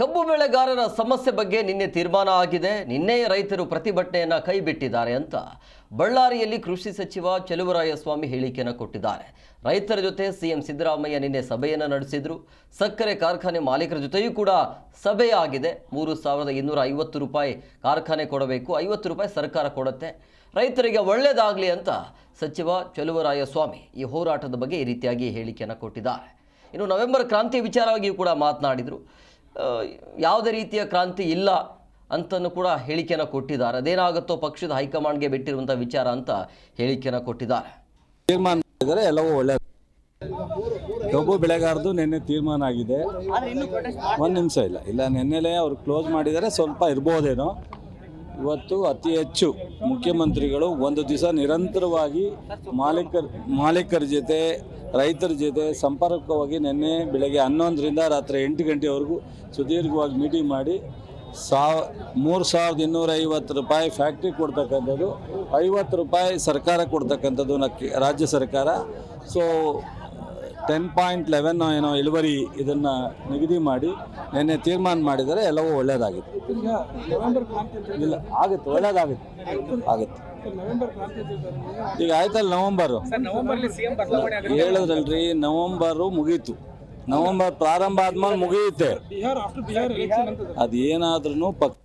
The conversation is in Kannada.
ಕಬ್ಬು ಬೆಳೆಗಾರರ ಸಮಸ್ಯೆ ಬಗ್ಗೆ ನಿನ್ನೆ ತೀರ್ಮಾನ ಆಗಿದೆ. ನಿನ್ನೆಯೇ ರೈತರು ಪ್ರತಿಭಟನೆಯನ್ನು ಕೈಬಿಟ್ಟಿದ್ದಾರೆ ಅಂತ ಬಳ್ಳಾರಿಯಲ್ಲಿ ಕೃಷಿ ಸಚಿವ ಚಲುವರಾಯಸ್ವಾಮಿ ಹೇಳಿಕೆಯನ್ನು ಕೊಟ್ಟಿದ್ದಾರೆ. ರೈತರ ಜೊತೆ ಸಿಎಂ ಸಿದ್ದರಾಮಯ್ಯ ನಿನ್ನೆ ಸಭೆಯನ್ನು ನಡೆಸಿದ್ರು. ಸಕ್ಕರೆ ಕಾರ್ಖಾನೆ ಮಾಲೀಕರ ಜೊತೆಯೂ ಕೂಡ ಸಭೆ ಆಗಿದೆ ಮೂರು ಸಾವಿರದ ಇನ್ನೂರ ಐವತ್ತು ರೂಪಾಯಿ ಕಾರ್ಖಾನೆ ಕೊಡಬೇಕು, ಐವತ್ತು ರೂಪಾಯಿ ಸರ್ಕಾರ ಕೊಡುತ್ತೆ. ರೈತರಿಗೆ ಒಳ್ಳೆಯದಾಗಲಿ ಅಂತ ಸಚಿವ ಚಲುವರಾಯಸ್ವಾಮಿ ಈ ಹೋರಾಟದ ಬಗ್ಗೆ ಈ ರೀತಿಯಾಗಿ ಹೇಳಿಕೆಯನ್ನು ಕೊಟ್ಟಿದ್ದಾರೆ. ಇನ್ನು ನವೆಂಬರ್ ಕ್ರಾಂತಿ ವಿಚಾರವಾಗಿಯೂ ಕೂಡ ಮಾತನಾಡಿದರು. ಯಾವುದೇ ರೀತಿಯ ಕ್ರಾಂತಿ ಇಲ್ಲ ಅಂತಲೂ ಕೂಡ ಹೇಳಿಕೆಯನ್ನು ಕೊಟ್ಟಿದ್ದಾರೆ. ಅದೇನಾಗುತ್ತೋ ಪಕ್ಷದ ಹೈಕಮಾಂಡ್ಗೆ ಬಿಟ್ಟಿರುವಂಥ ವಿಚಾರ ಅಂತ ಹೇಳಿಕೆಯನ್ನು ಕೊಟ್ಟಿದ್ದಾರೆ. ತೀರ್ಮಾನ ಎಲ್ಲವೂ ಒಳ್ಳೆ ಕಬ್ಬು ಬೆಳೆಗಾರದು ನಿನ್ನೆ ತೀರ್ಮಾನ ಆಗಿದೆ. ಒಂದು ನಿಮಿಷ ಇಲ್ಲ. ಇಲ್ಲ ನಿನ್ನೆಲೆ ಅವ್ರು ಕ್ಲೋಸ್ ಮಾಡಿದರೆ ಸ್ವಲ್ಪ ಇರ್ಬೋದೇನೋ. ಇವತ್ತು ಅತಿ ಹೆಚ್ಚು ಮುಖ್ಯಮಂತ್ರಿಗಳು ಒಂದು ದಿವಸ ನಿರಂತರವಾಗಿ ಮಾಲೀಕರ ಮಾಲೀಕರ ಜೊತೆ, ರೈತರ ಜೊತೆ ಸಂಪರ್ಕವಾಗಿ ನಿನ್ನೆ ಬೆಳಗ್ಗೆ ಹನ್ನೊಂದರಿಂದ ರಾತ್ರಿ ಎಂಟು ಗಂಟೆವರೆಗೂ ಸುದೀರ್ಘವಾಗಿ ಮೀಟಿಂಗ್ ಮಾಡಿ ಸಾವ್, ಮೂರು ಸಾವಿರದ ಇನ್ನೂರ ಐವತ್ತು ರೂಪಾಯಿ ಫ್ಯಾಕ್ಟ್ರಿ ಕೊಡ್ತಕ್ಕಂಥದ್ದು, ಐವತ್ತು ರೂಪಾಯಿ ಸರ್ಕಾರ ಕೊಡ್ತಕ್ಕಂಥದ್ದು ನಕ್ಕಿ, ರಾಜ್ಯ ಸರ್ಕಾರ. ಸೊ ಟೆನ್ ಪಾಯಿಂಟ್ ಲೆವೆನ್ ಏನೋ ಇಳುವರಿ ಇದನ್ನು ನಿಗದಿ ಮಾಡಿ ನಿನ್ನೆ ತೀರ್ಮಾನ ಮಾಡಿದರೆ ಎಲ್ಲವೂ ಒಳ್ಳೇದಾಗಿತ್ತು ಇಲ್ಲ, ಆಗುತ್ತೆ, ಒಳ್ಳೆಯದಾಗುತ್ತೆ, ಆಗುತ್ತೆ. ಈಗ ಆಯ್ತಲ್ಲ ನವಂಬರು? ಹೇಳಿದ್ರಲ್ರಿ, ನವಂಬರು ಮುಗೀತು. ನವಂಬರ್ ಪ್ರಾರಂಭ ಆದ್ಮೇಲೆ ಮುಗಿಯುತ್ತೆ. ಅದೇನಾದ್ರೂ ಪಕ್